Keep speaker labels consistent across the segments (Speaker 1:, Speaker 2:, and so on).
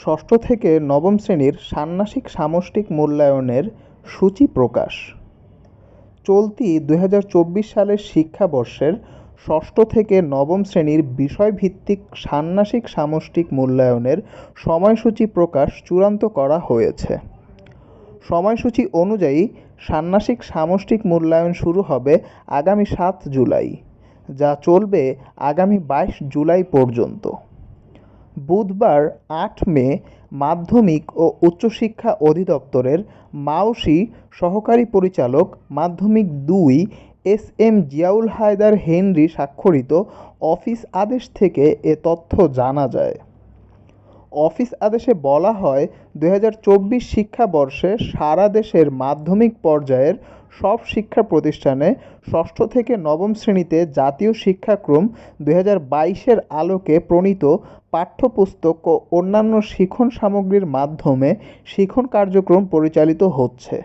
Speaker 1: ষষ্ঠ থেকে নবম শ্রেণির ষান্মাসিক সামষ্টিক মূল্যায়নের সূচি প্রকাশ। চলতি দুই হাজার চব্বিশ সালের শিক্ষাবর্ষের ষষ্ঠ থেকে নবম শ্রেণির বিষয়ভিত্তিক ষান্মাসিক সামষ্টিক মূল্যায়নের সময়সূচি প্রকাশ চূড়ান্ত করা হয়েছে। সময়সূচি অনুযায়ী ষান্মাসিক সামষ্টিক মূল্যায়ন শুরু হবে আগামী সাত জুলাই, যা চলবে আগামী বাইশ জুলাই পর্যন্ত। বুধবার আট মে মাধ্যমিক ও উচ্চশিক্ষা অধিদপ্তরের মাউসি সহকারী পরিচালক মাধ্যমিক দুই S M Ziaul Haider Henry স্বাক্ষরিত অফিস আদেশ থেকে এ তথ্য জানা যায়। অফিস আদেশে বলা হয় দু হাজার চব্বিশ শিক্ষাবর্ষে সারা দেশের মাধ্যমিক পর্যায়ের সব শিক্ষা প্রতিষ্ঠানে ষষ্ঠ থেকে নবম শ্রেণীতে জাতীয় শিক্ষাক্রম দু হাজার বাইশের আলোকে প্রণীত পাঠ্যপুস্তক ও অন্যান্য শিখন সামগ্রীর মাধ্যমে শিখন কার্যক্রম পরিচালিত হচ্ছে।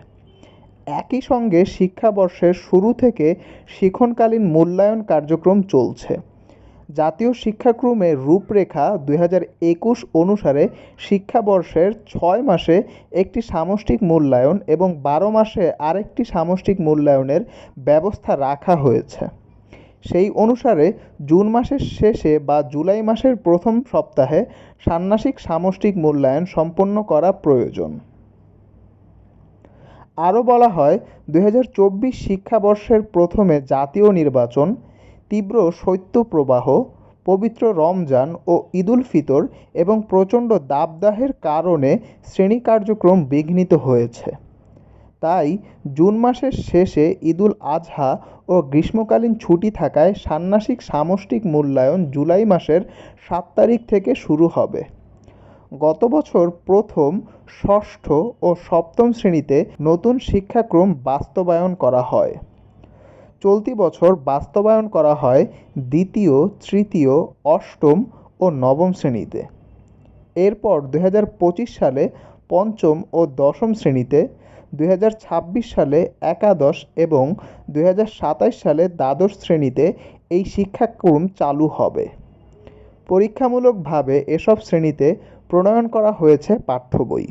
Speaker 1: একই সঙ্গে শিক্ষাবর্ষের শুরু থেকে শিখনকালীন মূল্যায়ন কার্যক্রম চলছে। জাতীয় শিক্ষাক্রমের রূপরেখা দুই হাজার একুশ অনুসারে শিক্ষাবর্ষের ছয় মাসে একটি সামষ্টিক মূল্যায়ন এবং বারো মাসে আরেকটি সামষ্টিক মূল্যায়নের ব্যবস্থা রাখা হয়েছে। সেই অনুসারে জুন মাসের শেষে বা জুলাই মাসের প্রথম সপ্তাহে ষান্মাসিক সামষ্টিক মূল্যায়ন সম্পন্ন করা প্রয়োজন। আরও বলা হয়, দুই হাজার চব্বিশ শিক্ষাবর্ষের প্রথমে জাতীয় নির্বাচন তীব্র শৈত্যপ্রবাহ, পবিত্র রমজান ও ঈদুল ফিতর এবং প্রচণ্ড দাবদাহের কারণে শ্রেণি কার্যক্রম বিঘ্নিত হয়েছে। তাই জুন মাসের শেষে ঈদুল আজহা ও গ্রীষ্মকালীন ছুটি থাকায় ষান্মাসিক সামষ্টিক মূল্যায়ন জুলাই মাসের সাত তারিখ থেকে শুরু হবে। গত বছর প্রথম, ষষ্ঠ ও সপ্তম শ্রেণীতে নতুন শিক্ষাক্রম বাস্তবায়ন করা হয়। চলতি বছর বাস্তবায়ন করা হয় দ্বিতীয়, তৃতীয়, অষ্টম ও নবম শ্রেণীতে। এরপর দুই হাজার পঁচিশ সালে পঞ্চম ও দশম শ্রেণীতে, দুই হাজার ছাব্বিশ সালে একাদশ এবং দুই হাজার সাতাশ সালে দ্বাদশ শ্রেণীতে এই শিক্ষাক্রম চালু হবে। পরীক্ষামূলকভাবে এসব শ্রেণীতে প্রণয়ন করা হয়েছে পাঠ্য বই।